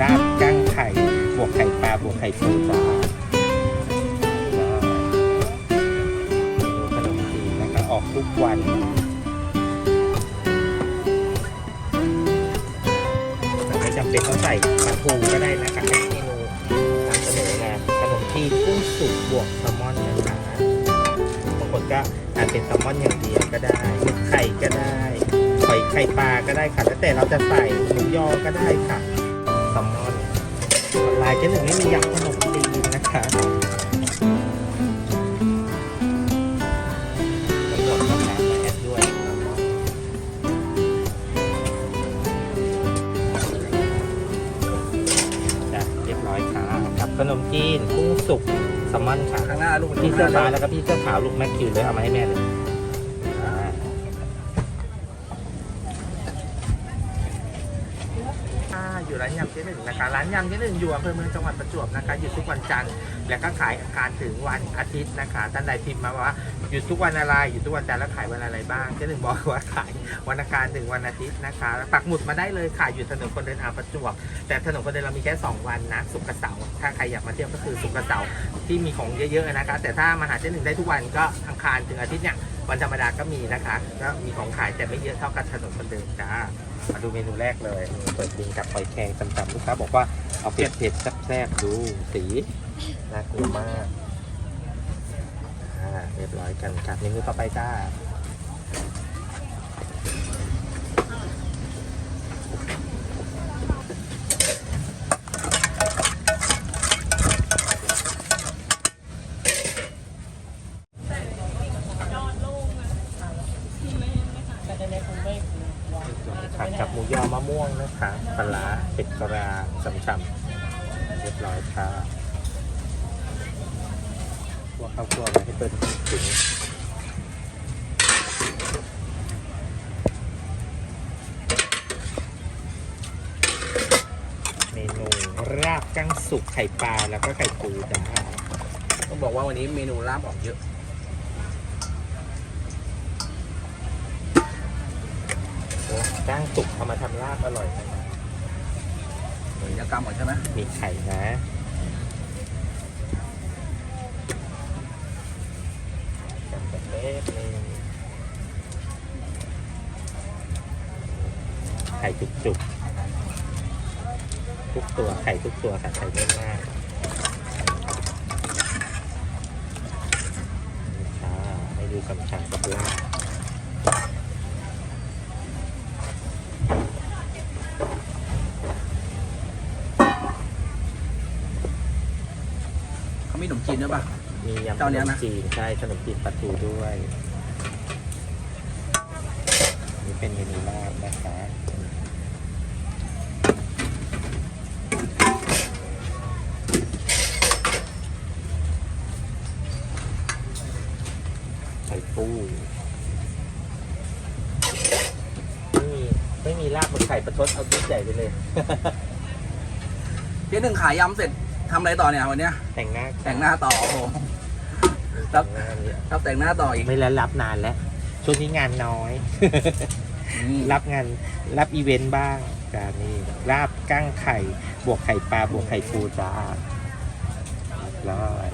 ราดกั้งไข่ บวกไข่ปลา บวกไข่ปูจ้าขนมจีนนะคะออกทุกวัน แต่ไม่จำเป็นต้องใส่ปลาทูก็ได้นะคะในเมนูนำเสนอนะขนมจีนกุ้งสุกบวกแซลมอนนะคะบางคนก็ทานเป็นแซลมอนอย่างเดียวก็ได้ไข่ก็ได้หอยไข่ปลาก็ได้ค่ะแล้วแต่เราจะใส่หมูยอก็ได้ค่ะ ซลมอนลายเจ๊หนึ่งไม่มียำขนมจีนนะคะทั้งหมดนะคะมาแอดด้วยจ้ะเรียบร้อยค่ะกับขนมจีนกุ้งสุกแซลมอนค่ะข้างหน้าลูกพี่เสื้อฟ้าแล้วก็พี่เสื้อขาวลูกแม็กคิวเลยเอามาให้แม่เลย ยำเจ๊หนึ่งอยู่อำเภอเมืองจังหวัดประจวบนะคะอยู่ทุกวันจันทร์และก็ขายอังคารถึงวันอาทิตย์นะคะท่านใดพิมพ์มาว่าหยุดทุกวันอะไรหยุดทุกวันจันทร์แล้วขายวันอะไรบ้างเจ๊หนึ่งบอกว่าขายวันอังคารถึงวันอาทิตย์นะคะปักหมุดมาได้เลยค่ะอยู่ถนนคนเดินอาประจวบ แต่ถนนคนเดินเรามีแค่ 2 วันนะศุกร์เสาร์ถ้าใครอยากมาเที่ยวก็คือศุกร์เสาร์ที่มีของเยอะๆนะคะ แต่ถ้ามาหาเจ๊หนึ่งได้ทุกวันก็อังคารถึงอาทิตย์เนี่ยวันธรรมดาก็มีนะคะก็มีของขายแต่ไม่เยอะเท่ากับถนนคนเดินจ้า มาดูเมนูแรกเลยเปิดดินกับหอยแครงจำๆลูกค้าบอกว่าเอาเผ็ดเผ็ดแซ่บๆดูสีน่ากลัวมากเรียบร้อยกันครับเมนูต่อไปจ้าผัดกับหมูยอมะม่วงนะคะปลาร้าเป็ดกระราฉ่ำๆเรียบร้อยค่ะพวกข้าวคั่วไว้ให้เปิดถึงเมนูราบกั้งสุกไข่ปลาแล้วก็ไข่ปูจ้าต้องบอกว่าวันนี้เมนูลาบออกเยอะ โอ้กั้งสุกเอามาทำลาบอร่อยนะเหมือนยากรรมหมดใช่ไหมมีไข่นะจำเป็นเล็กนึงไข่จุกๆ ทุกตัวไข่ทุกตัวค่ะไข่เยอะมากนี่ค่ะให้ดูกำชังกับลาบเขามีขนมจีนด้วยป่ะ มียำขเจ้าเนี้นยมนะ จีนใช่ขนมจีนปลาทูด้วย นี่เป็นเมนูลาบนะคะ ไข่ปูไม่มีไม่มีลาบมันไข่ประชดเอาตุ๊กใหญ่ไปเลย เจ๊หนึ่งขายยำเสร็จทำอะไรต่อเนี่ยวันเนี้ย แต่งหน้าแต่งหน้าต่อโอ้โหแต่งหน้าเนี่ยรับแต่งหน้าต่ออีกไม่แล้วรับนานแล้ว ช่วงนี้งานน้อย นี่รับงานรับอีเวนต์บ้างจ้านี่ลาบกั้งไข่ บวกไข่ปลาบวกไข่ปูจ้าร้อย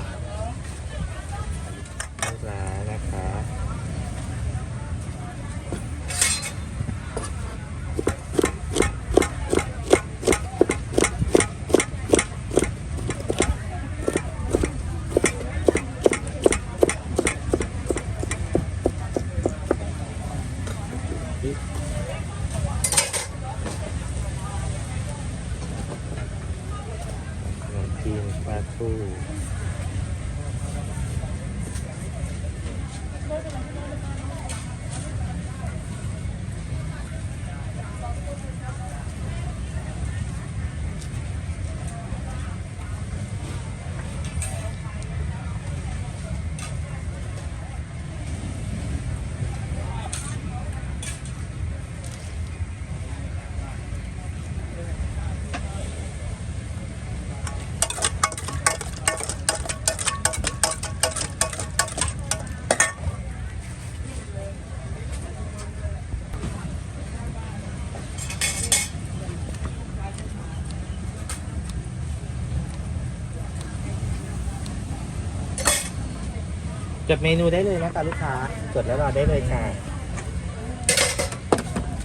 จดเมนูได้เลยนะคะลูกค้าจดแล้วรอได้เลยค่ะ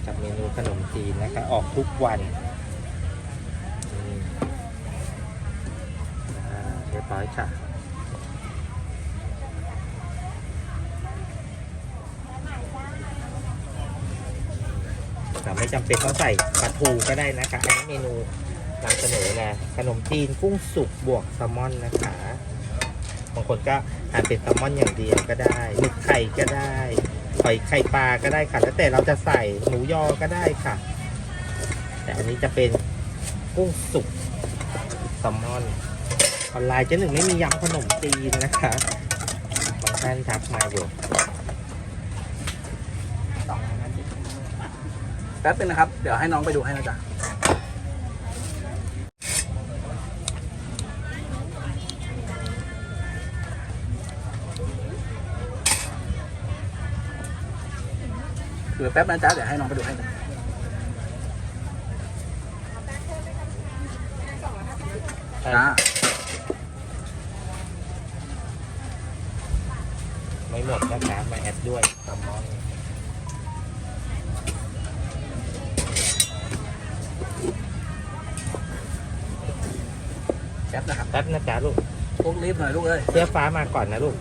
กับเมนูขนมจีนนะคะ ออกทุกวันเรียบร้อยค่ะแต่ไม่จำเป็นต้องใส่ปลาทูก็ได้นะคะ อันนี้เมนูนำเสนอแหละขนมจีนกุ้งสุกบวกแซลมอนนะคะ บางคนก็ทานเป็นแซลมอนอย่างเดียวก็ได้หมึกไข่ก็ได้หอยไข่ปลาก็ได้ค่ะ แล้วแต่เราจะใส่หมูยอก็ได้ค่ะ แต่อันนี้จะเป็นกุ้งสุกแซลมอนออนไลน์เจ๊หนึ่งไม่มียำขนมจีนนะคะบางท่านทักมาอยู่แป๊บนึงนะครับ เดี๋ยวให้น้องไปดูให้นะจ๊ะ เดี๋ยวแป๊บนะจ๊ะเดี๋ยวให้น้องไปดูให้นะจ้าไม่หมดนะคะมาแอดด้วยแซลมอนแป๊บนะครับแป๊บนะจ๊ะลูกพวกรีบหน่อยลูกเอ้ยเสื้อฟ้ามาก่อนนะลูก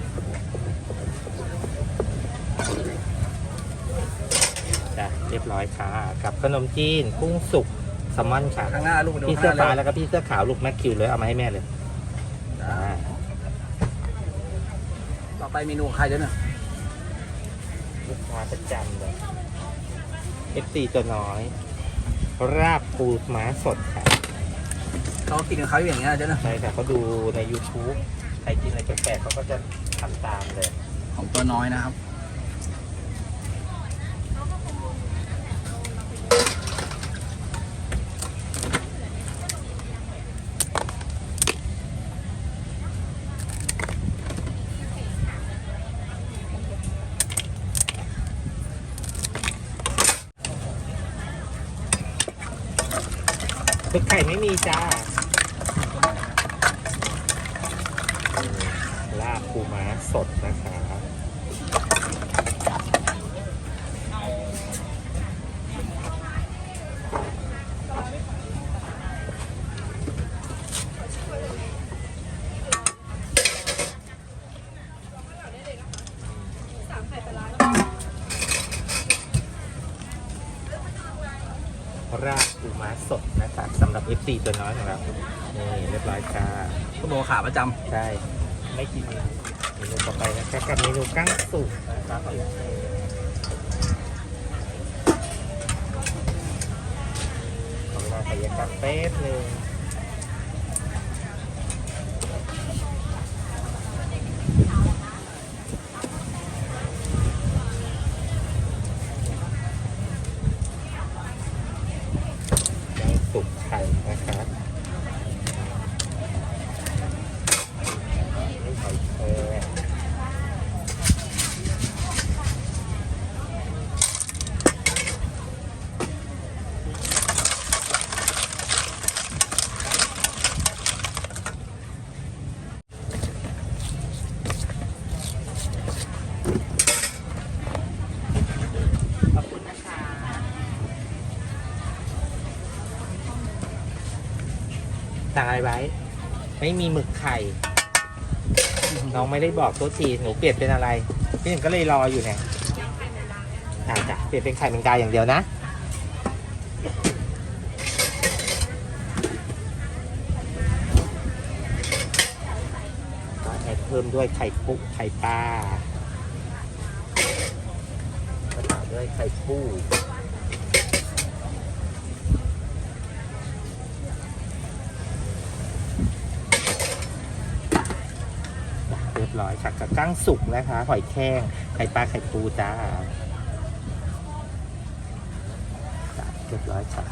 จ้ะเรียบร้อยค่ะ กับขนมจีนกุ้งสุกแซลมอนค่ะข้างหน้าลูกมาดูพี่ข้างเสื้อหฟ้าน้าแล้วก็พี่เสื้อขาวลูกแม็กคิวเลยเอามาให้แม่เลยจ้าอ่าต่อไปเมนูของใครเดี๋ยวหนึ่งลูกค้าประจำเลย FC ตัวน้อย ราบปูม้าสดค่ะ เขากินกับเขาอยู่อย่างเงี้ยเดี๋ยวหนึ่งใช่ค่ะเขาดูใน YouTube ใครกินอะไรแปลกๆเขาก็จะทำตามเลย ของตัวน้อยนะครับ ตึกไข่ไม่มีจ้าลาบปูม้าสดนะคะ ราบปูม้าสดนะคะ สำหรับ FC ตัวน้อยของเรานี่เรียบร้อยค่ะคุณโบขาประจใช่ ไม่กินเมนูต่อไปนะคะกับเมนูกั้งสุกนะครับของเราใส่ยากาเป๊บหนึ่งกั้งสุกไข่นะคะนี่หอยแครงขอบคุณนะคะ สั่งอะไรไว้ ไม่มีหมึกไข่ น้องไม่ได้บอกตัวทีหนูเปลี่ยนเป็นอะไร พี่หนึ่งก็เลยรออยู่เนี่ยอ่าจ้ะเปลี่ยนเป็นไข่แมงดาอย่างเดียวนะก็แอดเพิ่มด้วยไข่ปุ๊ไข่ปลาก็ต่อด้วยไข่ปู ร้อยค่ะกับกั้งสุกนะคะ หอยแครงไข่ปลาไข่ปูจ้าจ้ะเรียบร้อยค่ะ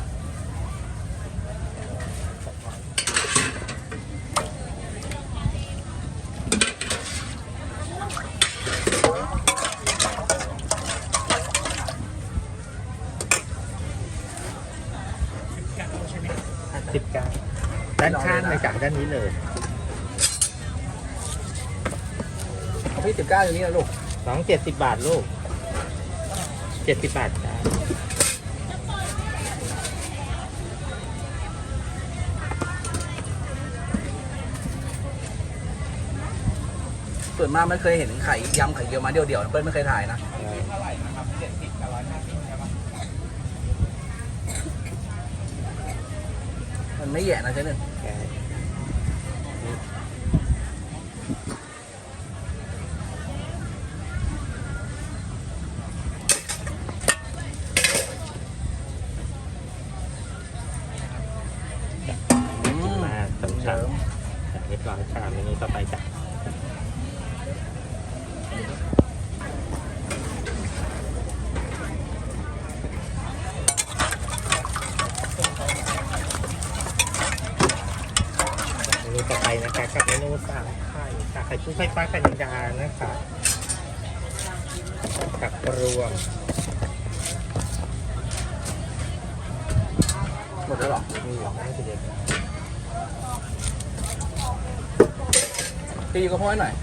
สิบเก้าด้านข้างเลยจากด้านนี้เลย พี่สิบเก้าอย่างนี้นะลูกน้องเจ็ดสิบบาทลูกเจ็ดสิบบาทจ้าส่วนมากไม่เคยเห็นไข่ยำไข่เกี๊ยวมาเดียวๆนะเปิ้ลไม่เคยถ่ายนะเท่าไหร่นะครับเจ็ดสิบกับร้อยห้าสิบใช่ปะมันไม่แย่นะเจ๊หนึ่งใช่มาสำชันเรียบร้อยค่ะเมนูต่อไปจ้ะเมนูต่อไปนะคะกับเมนูสามไข่ค่ะ ไข่กุ้งไข่ปลาไข่แมงดานะคะกับรวมหมดแล้วหรอนี่น่าจะเด็ดตีก็พ่อให้หน่อย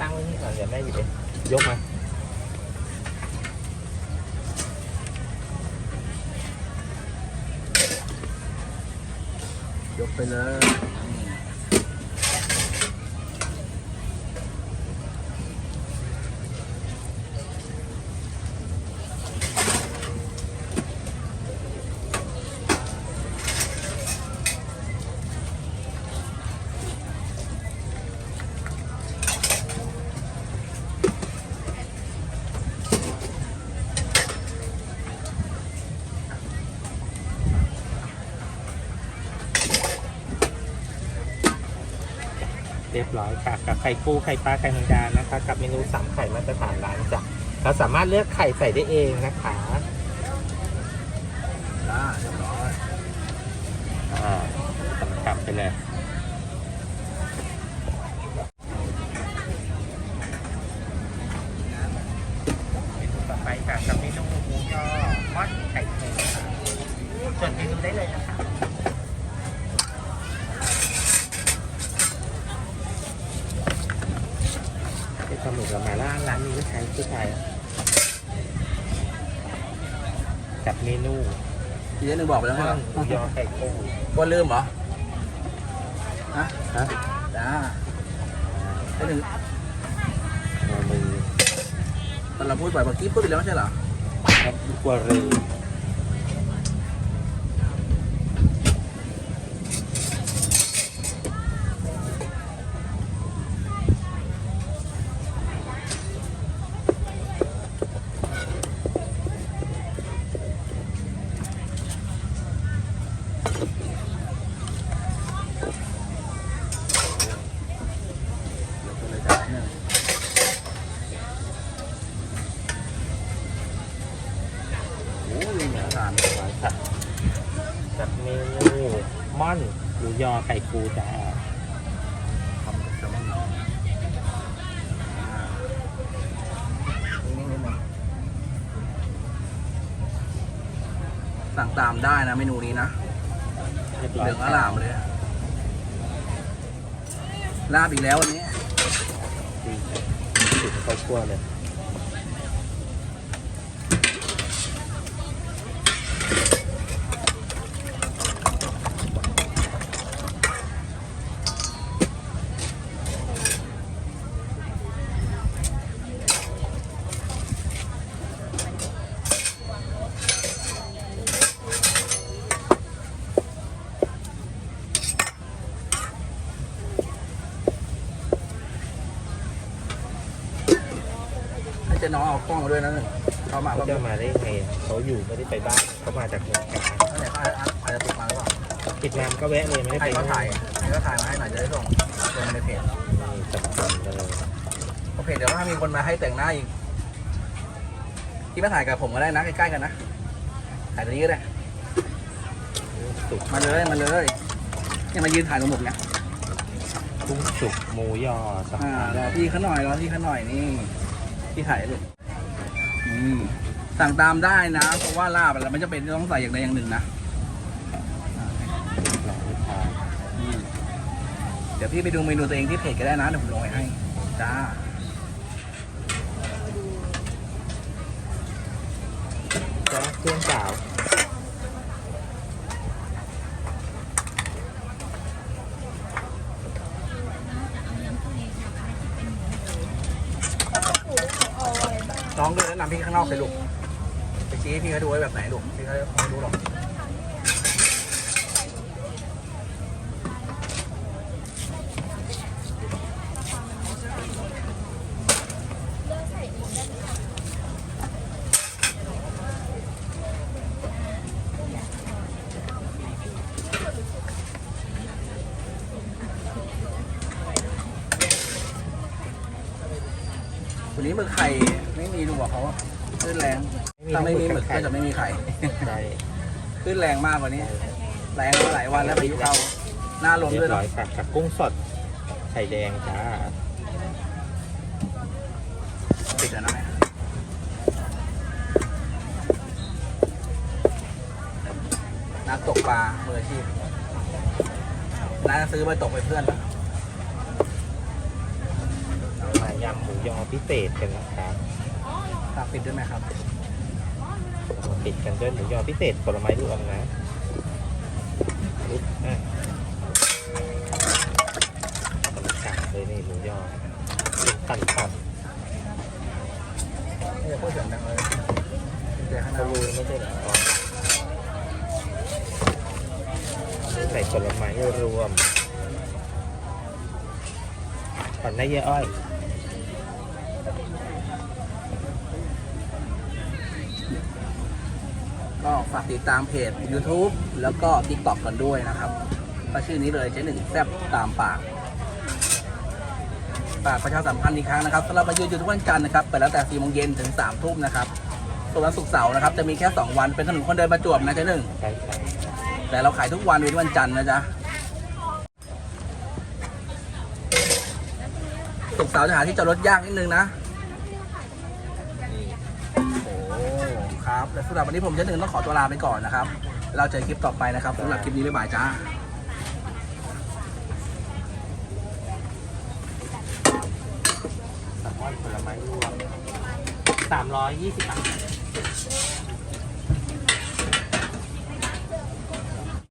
ตั้งไว้นี่ก่อนเดี๋ยวแม่หยิบเองยกมาไปเลย ยบร้อยค่ะ กับไข่ปูไข่ปลาไข่แมงดานะคะ กับเมนูสามไข่มาตรฐานร้านจ้ะเราสามารถเลือกไข่ใส่ได้เองนะคะ อ่าเรียบร้อย อ่าสำคัญไปเลย เมนูต่อไปค่ะกับเมนูหมูยอมอดไข่ปูค่ะส่วนเมนูได้เลยนะคะ เป็นปลาหมึกกับหมาล่าร้านนี้ไม่ใช้ผู้ชายอะกับเมนู ทีนี้หนึ่ งบอกไปแล้วข้าใช่วไหมหมูยอไข่ปูว่าลืมเหรอฮะฮะจ้าเจ๊หนึ่งหัวมือตอนเราพูดไปเมื่อกี้พูดไปแล้วไม่ใช่เหรอครับกัวเรือ ยกไปเลยจ้าเนี่ย โอ้ยเหนือทานร้านค่ะกับเมนูม่อนหมู ยอไข่ปูจ้าทำแซลมอนอ่านิ่งๆนิดนึงสั่งตามได้นะเมนูนี้นะเรียบเหร้อยลืองอร่ามเลย ลาบอีกแล้ววันนี้ดีครับสุดข้าวคั่วเลย ให้เจ๊น้องเอา กล้องมาด้วยนะหนึ่งเขามาเขาเขาจะมาได้ไงอะเขาอยู่ไม่ได้ไปบ้านเขามาจากเมืองกาญเขาเนี่ยเขาอาจจะอาจจะติดมาหรือเปล่าปิดงานก็แวะเลยไม่ได้ใครไปก็ถ่ายใครก็ถ่ายมาให้หน่อยจะได้ส่งลงในเพจนี่สำคัญเลยโอเคเดี๋ยวถ้ามีคนมาให้แต่งหน้าอีกที่มาถ่ายกับผมก็ได้นะใกล้ๆกันนะถ่ายตรงนี้ก็ได้สุกมาเลยมาเลยเนี่ยมายืนถ่ายตรงผมเนี่ยกุ้งสุกหมูยอสำอ่าคัญรอพี่เขาหน่อยรอพี่เขาหน่อยนี่พี่ถ่ายลูกอืม สั่งตามได้นะ เพราะว่าลาบอะไรมันจะเป็นต้องใส่อย่างใดอย่างหนึ่งนะเรียบร้อยค่ะอืมเดี๋ยวพี่ไปดูเมนูตัวเองที่เพจก็ได้นะเดี๋ยวผมลงไว้ให้ จ้าเครื่องเปล่าว นะนำพี่ข้างนอกเลยลูกไปชี้ให้พี่เขาดูไว้แบบไหนลูกพี่เขาไม่รู้หรอก วันนี้หมึกไข่ไม่มีดูบอกเขาว่าขึ้นแรง ถ้าไม่มีหมึ กก็จะไม่มีไข่ได้ขึ้นแรงมากกว่านี้ แรงมาหลายวันแล้วพายุเข้าหน้าลมเรีด้วยยบร้เนาะอยค่ะกับกุ้งสดไข่แดงจ้าปิดแล้วนะแม่นักตกปลามืออาชีพน้าซื้อไปตกไปเพื่อนแล้วมายำหมูยอพิเศษกันนะครับฝากปิดด้วยไหมครับ ปิดกันด้วยหมูยอพิเศษผลไม้รวมนะอุ๊ยอะกัดเลยนี่หมูยอตันตันไม่ได้พูดเสียงดังเลยเดี๋ยวข้างหเขาน้ารู้ไม่ใช่หรอใส่ผลไม้รวมก่อนได้เยอะอ้อย ก็ ฝากติดตามเพจ YouTube แล้วก็ TikTok กันด้วยนะครับก็ชื่อนี้เลยเจ๊หนึ่งแซบตามปากฝากประชาสัมพันธ์อีกครั้งนะครับสำหรับมายืนอยู่ทุกวันจันทร์นะครับเปิดแล้วแต่4โมงเย็นถึง3ทุ่มนะครับส่วนวันศุกร์เสาร์นะครับ จะมีแค่ 2 วันเป็นถนนคนเดินประจวบนะเจ๊หนึ่งใช่ใช่แต่เราขายทุกวันเว้นวันจันทร์นะจ๊ะศุกร์เสาร์จะหาที่จอดรถยากนิดนึงนะ ครับและสำหรับวันนี้ผมเจะหนึ่งต้องขอตัวลาไปก่อนนะครับ เราเจอคลิปต่อไปนะครับสำหรับคลิปนี้บ๊ายบายจ้าแซลมอนผลไม้รวมสามร้อยยี่สิบบาท